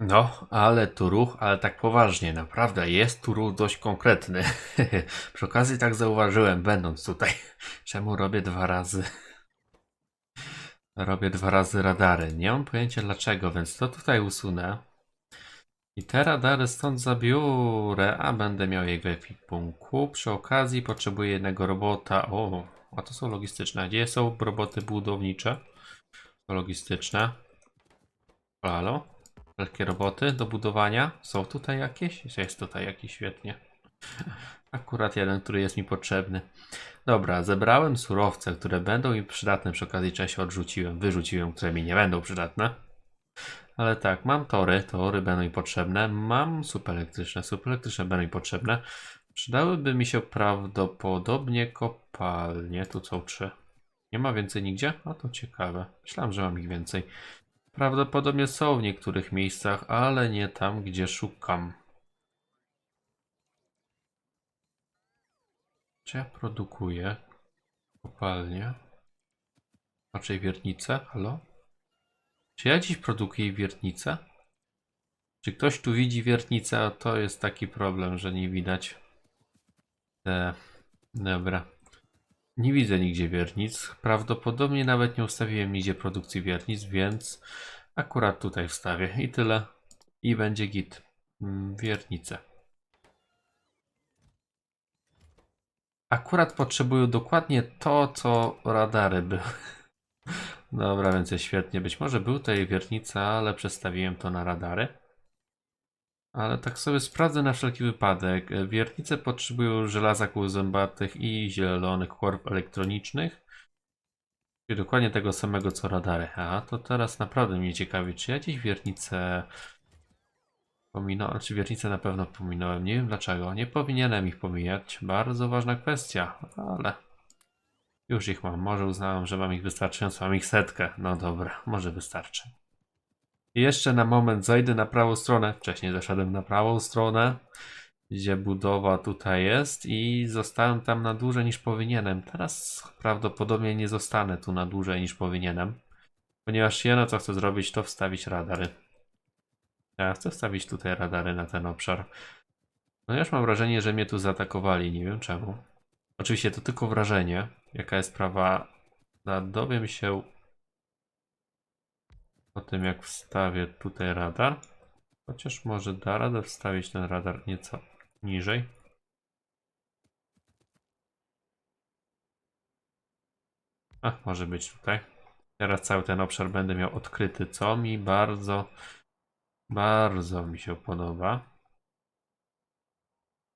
No, ale tu ruch, ale tak poważnie, naprawdę jest tu ruch dość konkretny. Przy okazji tak zauważyłem, będąc tutaj, czemu robię dwa razy. Robię dwa razy radary. Nie mam pojęcia dlaczego, więc to tutaj usunę. I te radary stąd zabiorę, a będę miał je w ekwipunku. Przy okazji potrzebuję jednego robota. O, a to są logistyczne. Gdzie są roboty budownicze? Logistyczne. Halo? Wielkie roboty do budowania. Są tutaj jakieś? Jest tutaj jakiś, świetnie. Akurat jeden, który jest mi potrzebny. Dobra, zebrałem surowce, które będą mi przydatne. Przy okazji część odrzuciłem, wyrzuciłem, które mi nie będą przydatne. Ale tak, mam tory, tory będą mi potrzebne. Mam słup elektryczne, słup elektryczne będą mi potrzebne. Przydałyby mi się prawdopodobnie kopalnie. Tu są trzy. Nie ma więcej nigdzie? A to ciekawe. Myślałem, że mam ich więcej. Prawdopodobnie są w niektórych miejscach, ale nie tam, gdzie szukam. Czy ja produkuję kopalnię? Raczej wiertnicę? Halo? Czy ja dziś produkuję wiertnicę? Czy ktoś tu widzi wiertnicę? To jest taki problem, że nie widać. E, dobra. Nie widzę nigdzie wiertnic. Prawdopodobnie nawet nie ustawiłem nigdzie produkcji wiertnic, więc akurat tutaj wstawię i tyle. I będzie git. Mm, Wiertnice. Akurat potrzebuję dokładnie to, co radary były. Dobra, więc świetnie. Być może był tutaj wiertnica, ale przestawiłem to na radary. Ale tak sobie sprawdzę na wszelki wypadek. E, Wiertnice potrzebują żelaza kół zębatych i zielonych korp elektronicznych. Czyli dokładnie tego samego co radary. A to teraz naprawdę mnie ciekawi, czy ja gdzieś wiertnicę pominąłem, czy wiertnicę na pewno pominąłem. Nie wiem dlaczego. Nie powinienem ich pomijać. Bardzo ważna kwestia, ale już ich mam. Może uznałem, że mam ich wystarczająco. Mam ich setkę. No dobra, może wystarczy. Jeszcze na moment zajdę na prawą stronę. Wcześniej zeszedłem na prawą stronę, gdzie budowa tutaj jest i zostałem tam na dłużej niż powinienem. Teraz prawdopodobnie nie zostanę tu na dłużej niż powinienem, ponieważ jedno co chcę zrobić to wstawić radary. Ja chcę wstawić tutaj radary na ten obszar. No już mam wrażenie, że mnie tu zaatakowali, nie wiem czemu. Oczywiście to tylko wrażenie. Jaka jest sprawa? No, Dowiem się o tym, jak wstawię tutaj radar. Chociaż może da radę wstawić ten radar nieco niżej. A, może być tutaj. Teraz cały ten obszar będę miał odkryty, co mi bardzo, bardzo mi się podoba.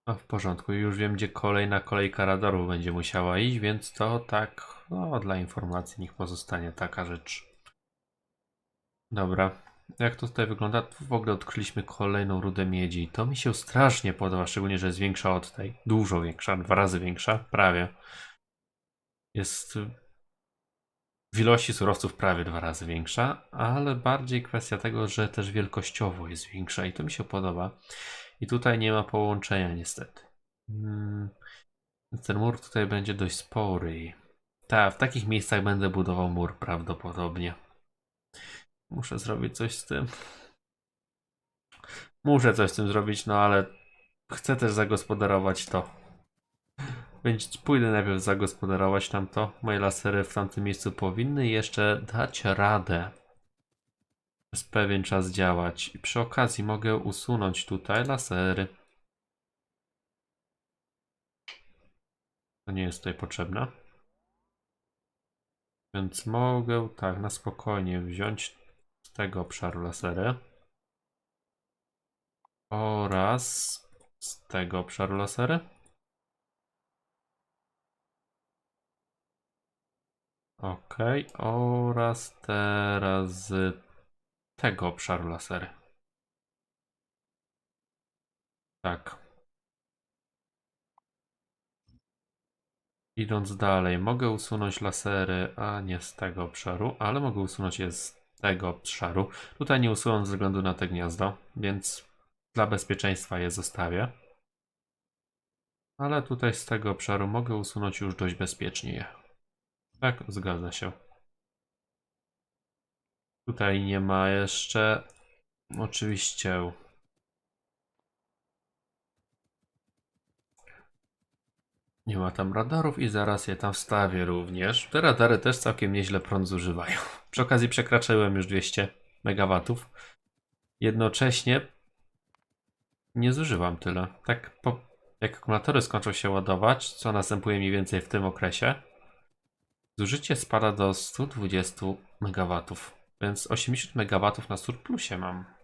No w porządku, już wiem, gdzie kolejna kolejka radarów będzie musiała iść, więc to tak, no dla informacji niech pozostanie taka rzecz. Dobra, jak to tutaj wygląda? W ogóle odkryliśmy kolejną rudę miedzi. To mi się strasznie podoba, szczególnie, że jest większa od tej. Dużo większa, dwa razy większa, prawie. Jest w ilości surowców prawie dwa razy większa, ale bardziej kwestia tego, że też wielkościowo jest większa i to mi się podoba. I tutaj nie ma połączenia niestety. Hmm. Ten mur tutaj będzie dość spory. Tak, w takich miejscach będę budował mur prawdopodobnie. Muszę zrobić coś z tym. Muszę coś z tym zrobić, no ale chcę też zagospodarować to. Więc pójdę najpierw zagospodarować tamto. Moje lasery w tamtym miejscu powinny jeszcze dać radę przez pewien czas działać. I przy okazji mogę usunąć tutaj lasery. To nie jest tutaj potrzebne. Więc mogę tak na spokojnie wziąć z tego obszaru lasery. Oraz z tego obszaru lasery. Ok, oraz teraz z tego obszaru lasery. Tak. Idąc dalej, mogę usunąć lasery, a nie z tego obszaru, ale mogę usunąć je z tego obszaru. Tutaj nie usuwam ze względu na te gniazdo, więc dla bezpieczeństwa je zostawię. Ale tutaj z tego obszaru mogę usunąć już dość bezpiecznie je. Tak, zgadza się. Tutaj nie ma jeszcze oczywiście. Nie ma tam radarów i zaraz je tam wstawię również. Te radary też całkiem nieźle prąd zużywają. Przy okazji przekraczyłem już 200 MW. Jednocześnie nie zużywam tyle. Tak po, jak akumulatory skończą się ładować, co następuje mniej więcej w tym okresie, zużycie spada do 120 MW. Więc 80 MW na surplusie mam.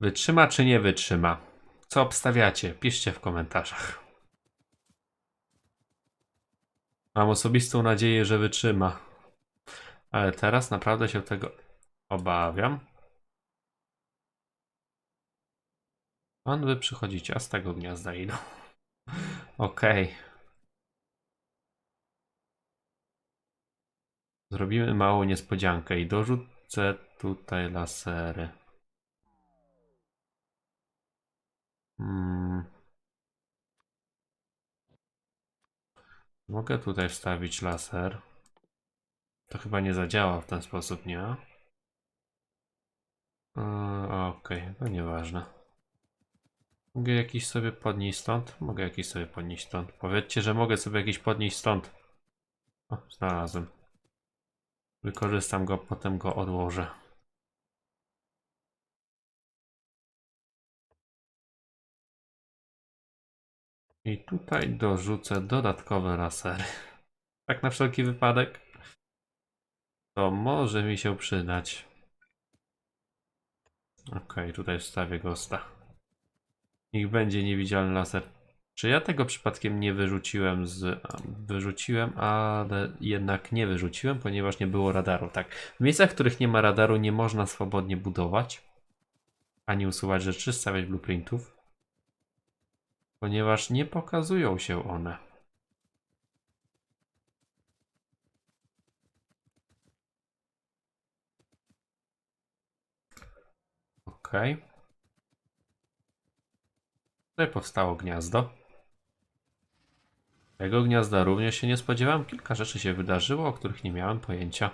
Wytrzyma czy nie wytrzyma? Co obstawiacie? Piszcie w komentarzach. Mam osobistą nadzieję, że wytrzyma. Ale teraz naprawdę się tego obawiam. On wy przychodzicie, a z tego gniazda idą. Okej. Zrobimy małą niespodziankę i dorzucę tutaj lasery. Hmm. Mogę tutaj wstawić laser. To chyba nie zadziała w ten sposób, nie? Okej, to nieważne. Mogę jakiś sobie podnieść stąd? Mogę jakiś sobie podnieść stąd. Powiedzcie, że mogę sobie jakiś podnieść stąd. O, znalazłem. Wykorzystam go, potem go odłożę. I tutaj dorzucę dodatkowe lasery. Tak na wszelki wypadek. To może mi się przydać. Okej, tutaj wstawię gosta. Niech będzie niewidzialny laser. Czy ja tego przypadkiem nie wyrzuciłem z... Wyrzuciłem, ale jednak nie wyrzuciłem, ponieważ nie było radaru. Tak, w miejscach, w których nie ma radaru nie można swobodnie budować. Ani usuwać rzeczy, stawiać blueprintów. Ponieważ nie pokazują się one. Okej. Tutaj powstało gniazdo. Tego gniazda również się nie spodziewałem. Kilka rzeczy się wydarzyło, o których nie miałem pojęcia.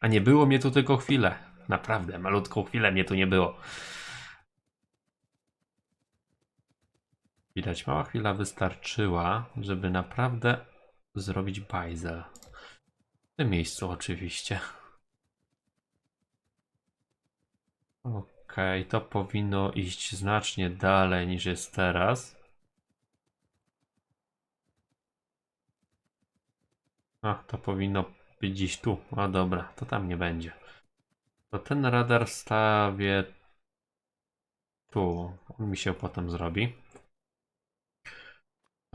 A nie było mnie tu tylko chwilę. Naprawdę, malutką chwilę mnie tu nie było. Widać, mała chwila wystarczyła, żeby naprawdę zrobić bajzel. W tym miejscu oczywiście. Okej, to powinno iść znacznie dalej niż jest teraz. A, to powinno być gdzieś tu. A dobra, to tam nie będzie. To ten radar wstawię tu. On mi się potem zrobi.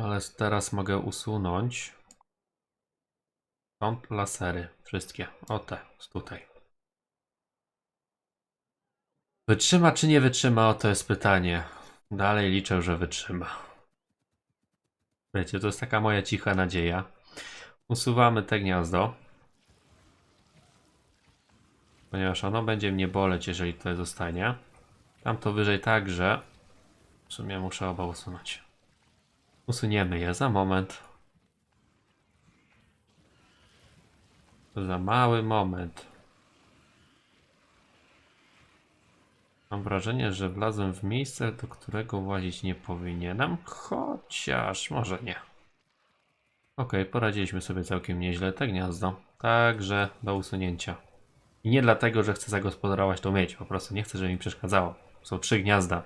Ale teraz mogę usunąć stąd lasery. Wszystkie. O te, z tutaj. Wytrzyma czy nie wytrzyma? O to jest pytanie. Dalej liczę, że wytrzyma. Wiecie, to jest taka moja cicha nadzieja. Usuwamy te gniazdo. Ponieważ ono będzie mnie boleć, jeżeli tutaj zostanie. Tam to wyżej także. W sumie muszę oba usunąć. Usuniemy je za moment. Za mały moment. Mam wrażenie, że wlazłem w miejsce, do którego włazić nie powinienem, chociaż może nie. Ok, poradziliśmy sobie całkiem nieźle te gniazdo, także do usunięcia. I nie dlatego, że chcę zagospodarować tą miedź, po prostu nie chcę, żeby mi przeszkadzało. Są trzy gniazda.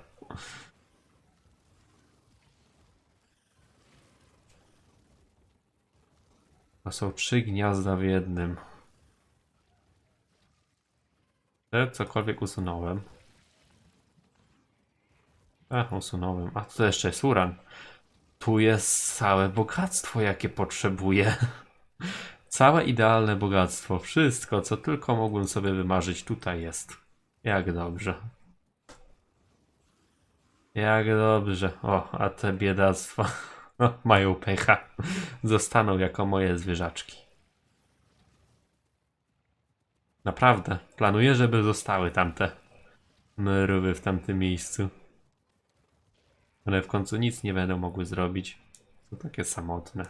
To są trzy gniazda w jednym. Te cokolwiek usunąłem. A, usunąłem. A tu jeszcze jest uran. Tu jest całe bogactwo, jakie potrzebuję. Całe idealne bogactwo. Wszystko, co tylko mogłem sobie wymarzyć, tutaj jest. Jak dobrze. Jak dobrze. O, a te biedactwa no, mają pecha. Zostaną jako moje zwierzaczki. Naprawdę. Planuję, żeby zostały tamte mrywy w tamtym miejscu. One w końcu nic nie będą mogły zrobić. To takie samotne.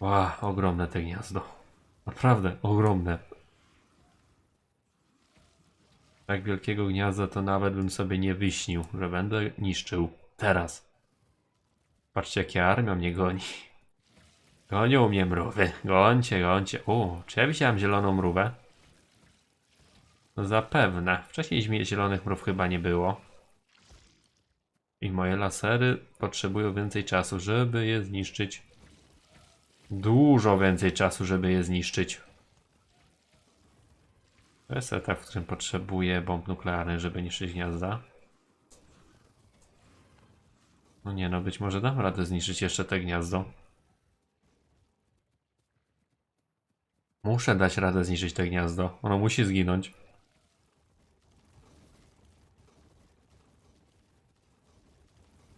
Ła, ogromne te gniazdo. Naprawdę, ogromne. Tak wielkiego gniazda to nawet bym sobie nie wyśnił, że będę niszczył. Teraz. Patrzcie, jakie armia mnie goni. Gonią mnie mrówy. Gońcie, gońcie. O, czy ja widziałem zieloną mrówę? No zapewne. Wcześniej zielonych mrów chyba nie było. I moje lasery potrzebują więcej czasu, żeby je zniszczyć. Dużo więcej czasu, żeby je zniszczyć. To jest etap, w którym potrzebuję bomb nuklearnych, żeby niszczyć gniazda. No nie no, być może dam radę zniszczyć jeszcze te gniazdo. Muszę dać radę zniszczyć te gniazdo. Ono musi zginąć.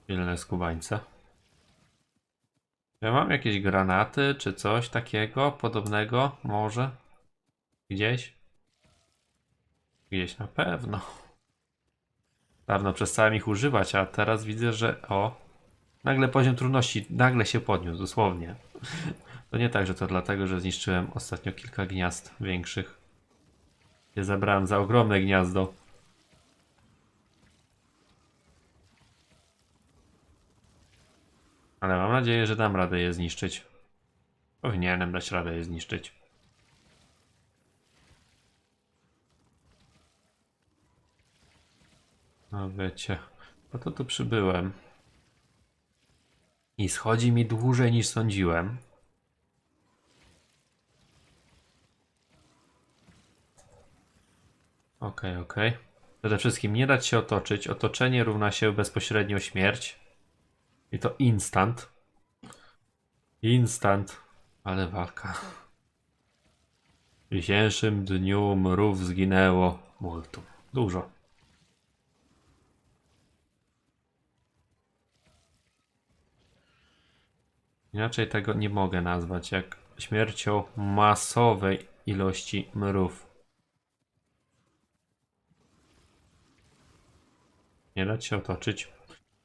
Pilne skubańce. Ja mam jakieś granaty czy coś takiego podobnego? Może? Gdzieś? Gdzieś na pewno. Dawno przestałem ich używać, a teraz widzę, że o. Nagle poziom trudności nagle się podniósł, dosłownie. To nie tak, że to dlatego, że zniszczyłem ostatnio kilka gniazd większych. Je zabrałem za ogromne gniazdo. Ale mam nadzieję, że dam radę je zniszczyć. Powinienem dać radę je zniszczyć. No wiecie, po to tu przybyłem. I schodzi mi dłużej niż sądziłem. Okej, okej. Przede wszystkim nie dać się otoczyć. Otoczenie równa się bezpośrednio śmierć. I to instant. Instant. Ale walka. W dzisiejszym dniu mrów zginęło multum. Dużo. Inaczej tego nie mogę nazwać jak śmiercią masowej ilości mrów. Nie dać się otoczyć.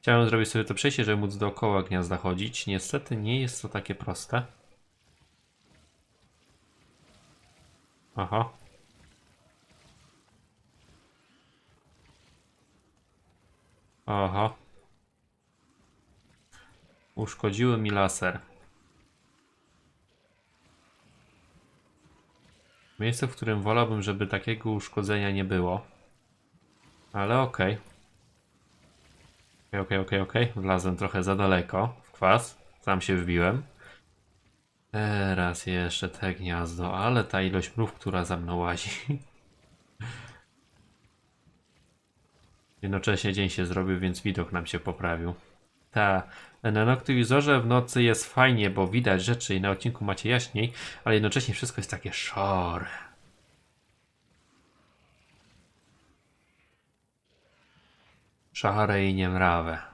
Chciałem zrobić sobie to przejście, żeby móc dookoła gniazda chodzić. Niestety nie jest to takie proste. Aha. Aha. Uszkodziły mi laser. Miejsce, w którym wolałbym, żeby takiego uszkodzenia nie było. Ale okej. Okej, okej, okej, okej. Wlazłem trochę za daleko w kwas. Sam się wbiłem. Teraz jeszcze te gniazdo, ale ta ilość mrów, która za mną łazi. Jednocześnie dzień się zrobił, więc widok nam się poprawił. Ta, na noktowizorze w nocy jest fajnie, bo widać rzeczy i na odcinku macie jaśniej, ale jednocześnie wszystko jest takie szare. Szare i niemrawe.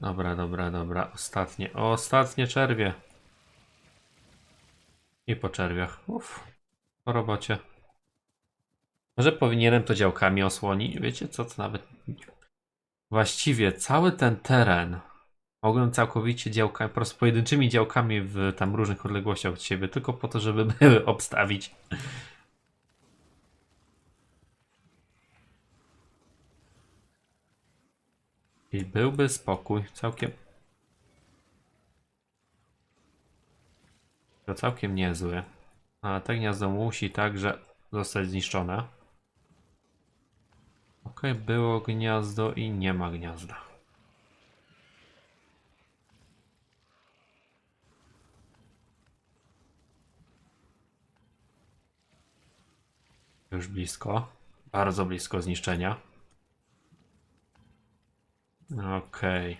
Dobra, dobra, dobra. Ostatnie, ostatnie czerwie. I po czerwiach. Uff, po robocie. Może powinienem to działkami osłonić? Wiecie co, to nawet... Właściwie cały ten teren mogłem całkowicie działkami, po prostu pojedynczymi działkami w tam różnych odległościach od siebie, tylko po to, żeby były obstawić. I byłby spokój, całkiem... To całkiem niezły. Ale te gniazdo musi także zostać zniszczone. Ok, było gniazdo i nie ma gniazda. Już blisko. Bardzo blisko zniszczenia. Okej.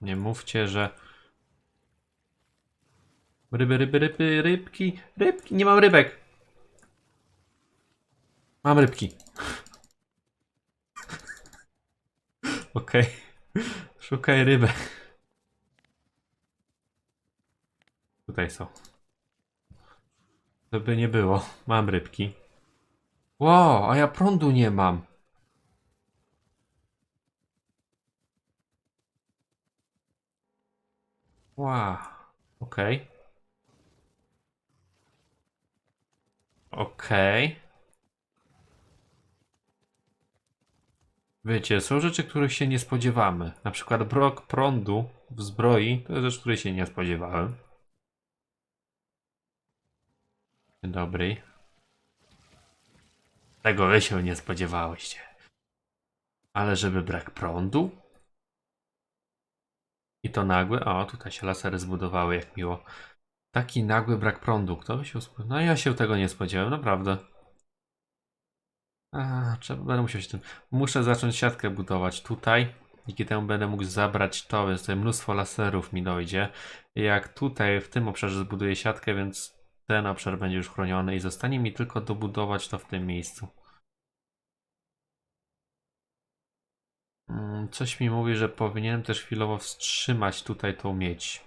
Nie mówcie, że. Ryby, ryby, ryby, rybki, rybki. Nie mam rybek. Mam rybki. Okej. Szukaj rybę. Tutaj są. Żeby nie było. Mam rybki. Wow, a ja prądu nie mam. Wow, okej. Okej. Wiecie, są rzeczy, których się nie spodziewamy. Na przykład brok prądu w zbroi to jest rzecz, której się nie spodziewałem. Dzień dobry. Tego wy się nie spodziewałyście. Ale żeby brak prądu? I to nagły. O, tutaj się lasery zbudowały, jak miło. Taki nagły brak prądu. Kto by się spodziewał? No ja się tego nie spodziewałem, naprawdę. A, trzeba, będę musiał się tym. Muszę zacząć siatkę budować tutaj. Dzięki temu będę mógł zabrać to, więc tutaj mnóstwo laserów mi dojdzie. Jak tutaj w tym obszarze zbuduję siatkę, więc ten obszar będzie już chroniony i zostanie mi tylko dobudować to w tym miejscu. Mm, Coś mi mówi, że powinienem też chwilowo wstrzymać tutaj tą miedź.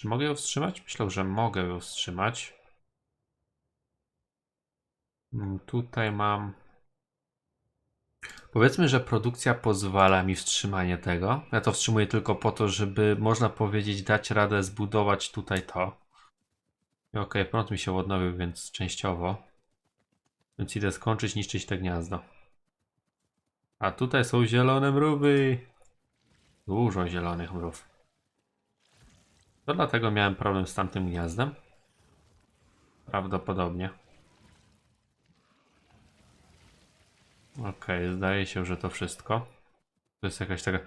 Czy mogę ją wstrzymać? Myślę, że mogę ją wstrzymać. Mm, Tutaj mam. Powiedzmy, że produkcja pozwala mi wstrzymanie tego. Ja to wstrzymuję tylko po to, żeby można powiedzieć dać radę zbudować tutaj to. Okej, prąd mi się odnowił, więc częściowo. Więc idę skończyć niszczyć te gniazdo. A tutaj są zielone mrówy. Dużo zielonych mrów. To dlatego miałem problem z tamtym gniazdem. Prawdopodobnie. Okej, zdaje się, że to wszystko. To jest jakaś taka...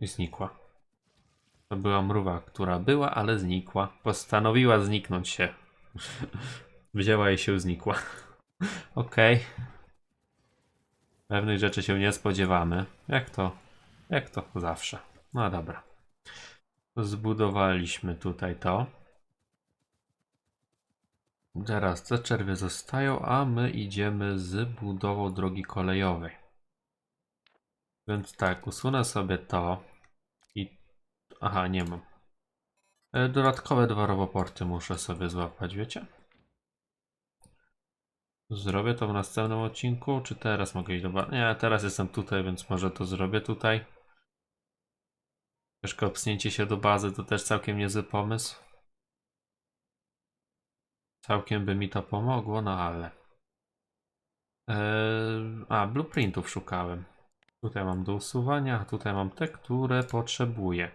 I znikła. To była mruwa, która była, ale znikła. Postanowiła zniknąć się. Wzięła i się znikła. Okej. Pewnych rzeczy się nie spodziewamy. Jak to? Jak to zawsze. No dobra. Zbudowaliśmy tutaj to. Teraz te czerwie zostają, a my idziemy z budową drogi kolejowej. Więc tak, usunę sobie to i... Aha, nie mam. E, Dodatkowe dwa roboporty muszę sobie złapać, wiecie? Zrobię to w następnym odcinku, czy teraz mogę iść do ba- Nie, teraz jestem tutaj, więc może to zrobię tutaj. Też kopsnięcie się do bazy to też całkiem niezły pomysł. Całkiem by mi to pomogło, no ale. Eee, a, blueprintów szukałem. Tutaj mam do usuwania, a tutaj mam te, które potrzebuję.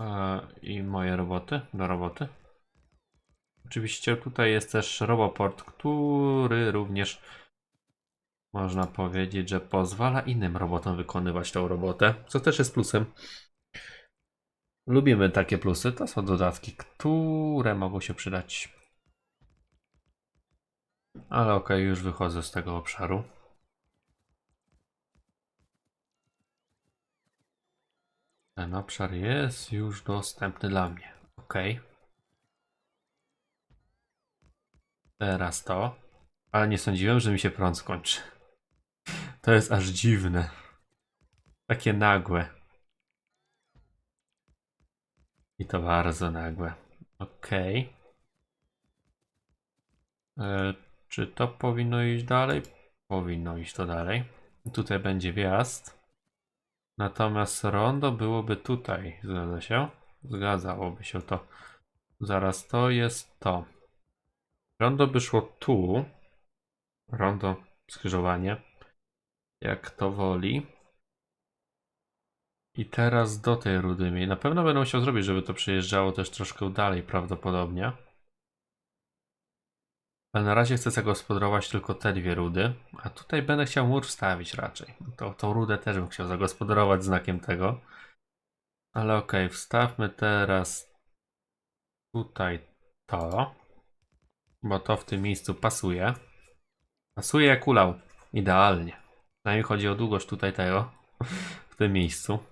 Eee, I moje roboty, do roboty. Oczywiście tutaj jest też roboport, który również można powiedzieć, że pozwala innym robotom wykonywać tą robotę, co też jest plusem. Lubimy takie plusy. To są dodatki, które mogą się przydać. Ale okej, już wychodzę z tego obszaru. Ten obszar jest już dostępny dla mnie. Okej. Teraz to. Ale nie sądziłem, że mi się prąd skończy. To jest aż dziwne. Takie nagłe. I to bardzo nagłe. Okej. E, Czy to powinno iść dalej? Powinno iść to dalej. Tutaj będzie wjazd. Natomiast rondo byłoby tutaj. Zgadza się? Zgadzałoby się to. Zaraz to jest to. Rondo by szło tu. Rondo, skrzyżowanie. Jak to woli. I teraz do tej rudy mi. Na pewno będę musiał zrobić, żeby to przejeżdżało też troszkę dalej prawdopodobnie. Ale na razie chcę zagospodarować tylko te dwie rudy. A tutaj będę chciał mur wstawić raczej. To, tą rudę też bym chciał zagospodarować znakiem tego. Ale okej, wstawmy teraz tutaj to. Bo to w tym miejscu pasuje. Pasuje jak ulał. Idealnie. Przynajmniej chodzi o długość tutaj tego. W tym miejscu.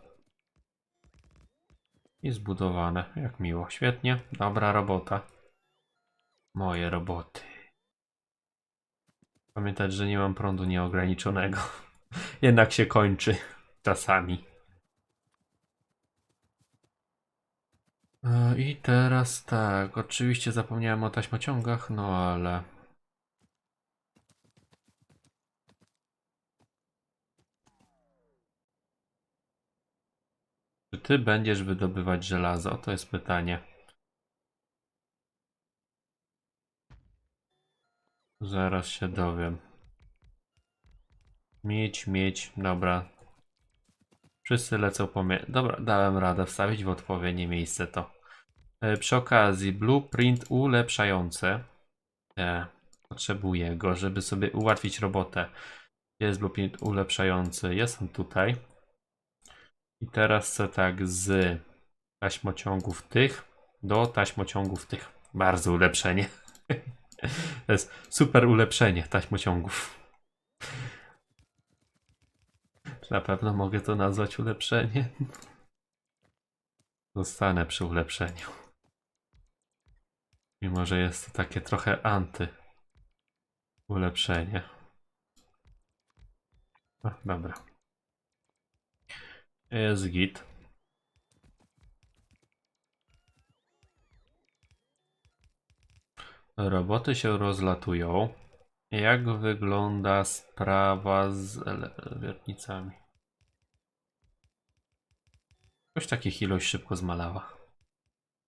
I zbudowane. Jak miło. Świetnie. Dobra robota. Moje roboty. Pamiętać, że nie mam prądu nieograniczonego. Jednak się kończy. Czasami. E, I teraz tak, oczywiście zapomniałem o taśmociągach, no ale... Czy ty będziesz wydobywać żelazo? To jest pytanie. Zaraz się dowiem. Mieć, mieć, dobra. Wszyscy lecą po mnie. Dobra, dałem radę wstawić w odpowiednie miejsce to. E, Przy okazji, blueprint ulepszający. E, potrzebuję go, żeby sobie ułatwić robotę. Jest blueprint ulepszający? Jest on tutaj. I teraz co tak z taśmociągów tych do taśmociągów tych. Bardzo ulepszenie. To jest super ulepszenie taśmociągów. Na pewno mogę to nazwać ulepszenie? Zostanę przy ulepszeniu. Mimo, że jest to takie trochę anty ulepszenie. O, dobra. Jest git. Roboty się rozlatują. Jak wygląda sprawa z wiertnicami? Jakoś takich ilość szybko zmalała.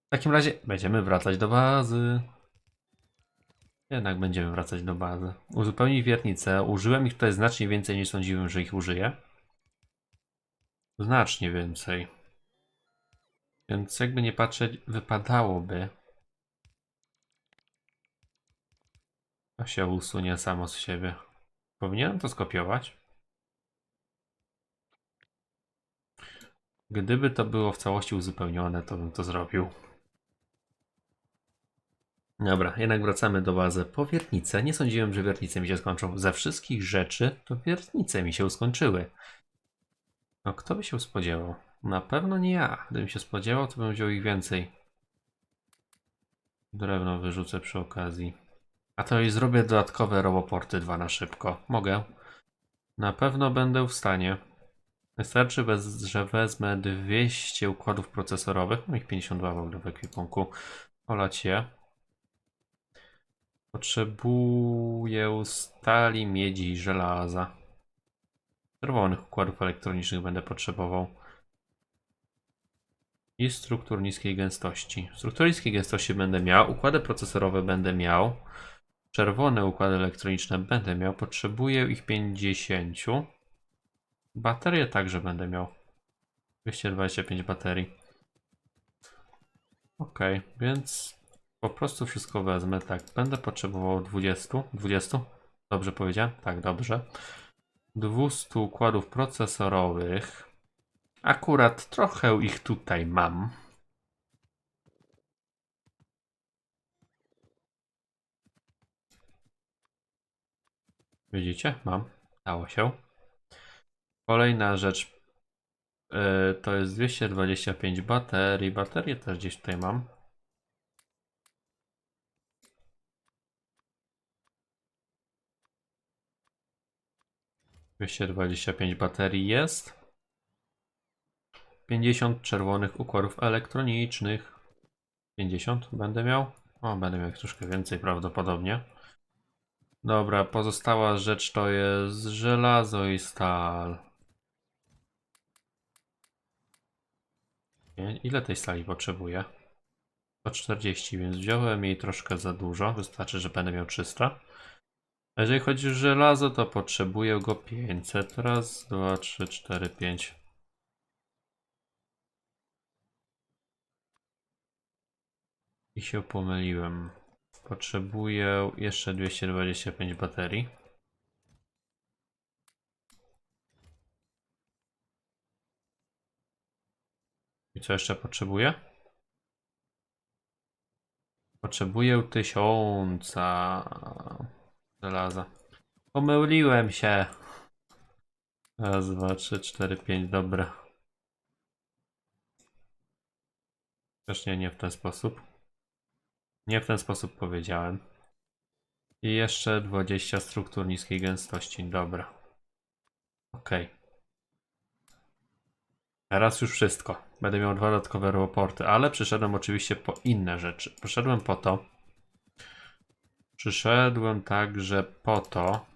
W takim razie będziemy wracać do bazy. Jednak będziemy wracać do bazy. Uzupełnić wiertnicę. Użyłem ich tutaj znacznie więcej niż sądziłem, że ich użyję. Znacznie więcej. Więc jakby nie patrzeć, wypadałoby. To się usunie samo z siebie. Powinienem to skopiować. Gdyby to było w całości uzupełnione, to bym to zrobił. Dobra, jednak wracamy do bazy po wiertnicę. Nie sądziłem, że wiertnice mi się skończą. Ze wszystkich rzeczy to wiertnice mi się skończyły. No kto by się spodziewał? Na pewno nie ja. Gdybym się spodziewał, to bym wziął ich więcej. Drewno wyrzucę przy okazji. A to i zrobię dodatkowe roboporty dwa na szybko. Mogę. Na pewno będę w stanie. Wystarczy, bez, że wezmę 200 układów procesorowych. No ich 52 w ogóle w ekwipunku. Olać je. Potrzebuję stali, miedzi i żelaza. Czerwonych układów elektronicznych będę potrzebował. I struktur niskiej gęstości. Struktury niskiej gęstości będę miał. Układy procesorowe będę miał. Czerwone układy elektroniczne będę miał. Potrzebuję ich 50. Baterie także będę miał. 225 baterii. Ok, więc po prostu wszystko wezmę. Tak, będę potrzebował 20. 20? Dobrze powiedziałem? Tak, dobrze. 200 układów procesorowych. Akurat trochę ich tutaj mam. Widzicie? Mam. Dało się. Kolejna rzecz yy, to jest 225 baterii. Baterie też gdzieś tutaj mam. Dwieście dwadzieścia pięć baterii jest. 50 czerwonych układów elektronicznych. 50 będę miał. O, będę miał troszkę więcej prawdopodobnie. Dobra, pozostała rzecz to jest żelazo i stal. Ile tej stali potrzebuję? 140, więc wziąłem jej troszkę za dużo. Wystarczy, że będę miał 300. A jeżeli chodzi o żelazo, to potrzebuję go 500. Raz, dwa, trzy, cztery, pięć. I się pomyliłem. Potrzebuję jeszcze 225 baterii. I co jeszcze potrzebuję? Potrzebuję tysiąca żelaza. Pomyliłem się. Raz, dwa, trzy, cztery, pięć, dobra. Też nie, nie w ten sposób. Nie w ten sposób powiedziałem. I jeszcze 20 struktur niskiej gęstości. Dobra. Ok. Teraz już wszystko. Będę miał dwa dodatkowe raporty, ale przyszedłem oczywiście po inne rzeczy. Przyszedłem po to. Przyszedłem także po to.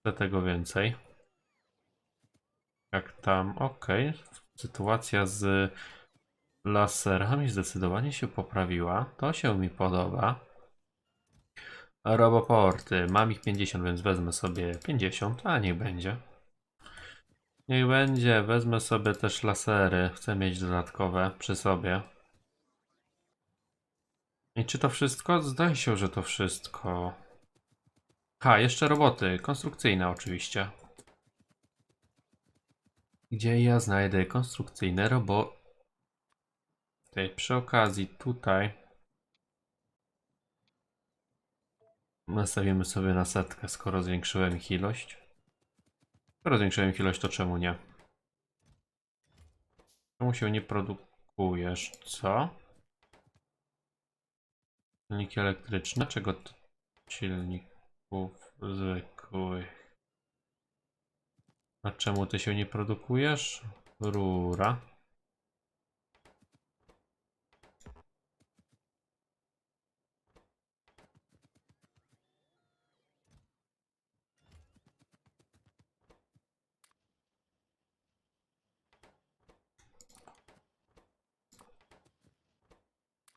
Chcę tego więcej. Jak tam, ok. Sytuacja z laserami zdecydowanie się poprawiła. To się mi podoba. Roboporty. Mam ich 50, więc wezmę sobie 50, a niech będzie. Niech będzie. Wezmę sobie też lasery. Chcę mieć dodatkowe przy sobie. I czy to wszystko? Zdaje się, że to wszystko. Ha, jeszcze roboty. Konstrukcyjne oczywiście. Gdzie ja znajdę konstrukcyjne roboty? Przy okazji tutaj nastawimy sobie na setkę, skoro zwiększyłem ich ilość. Skoro zwiększyłem ich ilość, to czemu nie? Czemu się nie produkujesz? Co? Silniki elektryczne? Czego to? Silników zwykłych. A czemu ty się nie produkujesz? Rura.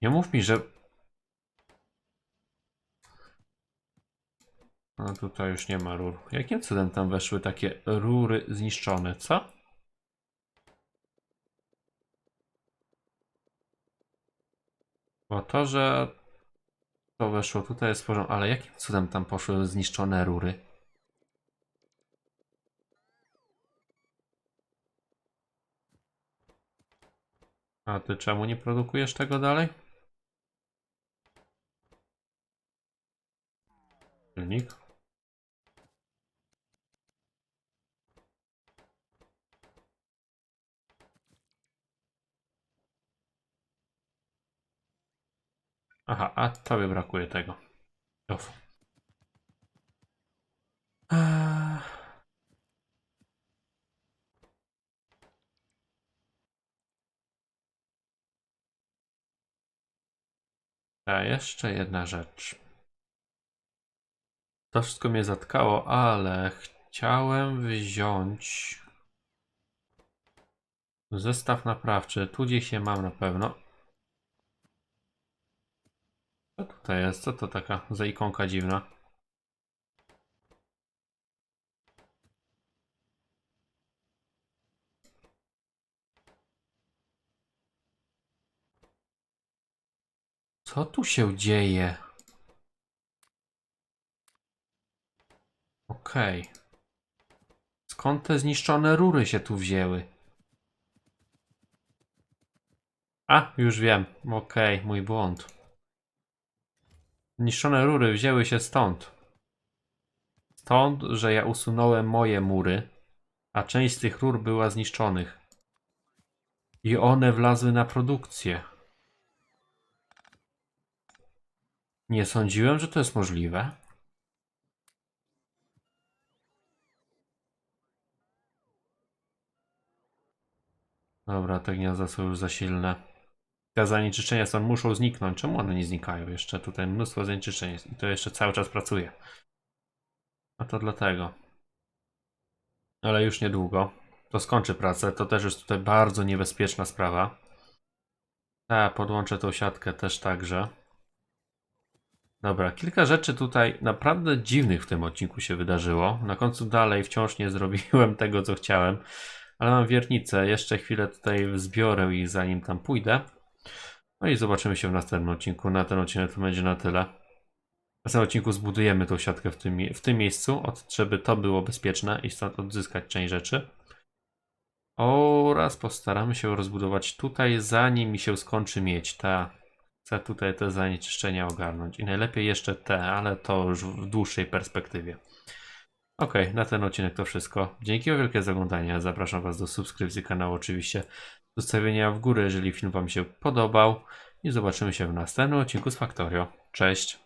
Nie mów mi, że. No tutaj już nie ma rur. Jakim cudem tam weszły takie rury zniszczone, co? Bo to, że to weszło tutaj jest porządku, ale jakim cudem tam poszły zniszczone rury? A ty czemu nie produkujesz tego dalej? Silnik. Aha, a tobie brakuje tego. Eee. A jeszcze jedna rzecz. To wszystko mnie zatkało, ale chciałem wziąć zestaw naprawczy. Tu gdzieś je mam na pewno. Co tutaj jest? Co to taka za ikonka dziwna? Co tu się dzieje? Okej. Skąd te zniszczone rury się tu wzięły? A, już wiem. Okej, mój błąd. Zniszczone rury wzięły się stąd. Stąd, że ja usunąłem moje mury, a część z tych rur była zniszczonych. I one wlazły na produkcję. Nie sądziłem, że to jest możliwe. Dobra, te gniazda są już za silne. Te zanieczyszczenia stąd muszą zniknąć. Czemu one nie znikają? Jeszcze tutaj mnóstwo zanieczyszczeń jest i to jeszcze cały czas pracuje. A to dlatego. Ale już niedługo. To skończy pracę. To też jest tutaj bardzo niebezpieczna sprawa. Tak, podłączę tą siatkę też także. Dobra, kilka rzeczy tutaj naprawdę dziwnych w tym odcinku się wydarzyło. Na końcu dalej wciąż nie zrobiłem tego, co chciałem. Ale mam wiernicę. Jeszcze chwilę tutaj zbiorę ich zanim tam pójdę. No i zobaczymy się w następnym odcinku. Na ten odcinek to będzie na tyle. W następnym odcinku zbudujemy tą siatkę w tym, w tym miejscu, żeby to było bezpieczne i stąd odzyskać część rzeczy. Oraz postaramy się rozbudować tutaj, zanim mi się skończy mieć ta. Chcę tutaj te zanieczyszczenia ogarnąć. I najlepiej jeszcze te, ale to już w dłuższej perspektywie. Ok, na ten odcinek to wszystko. Dzięki wielkie za oglądanie. Zapraszam Was do subskrypcji kanału, oczywiście zostawienia w górę, jeżeli film Wam się podobał. I zobaczymy się w następnym odcinku z Factorio. Cześć!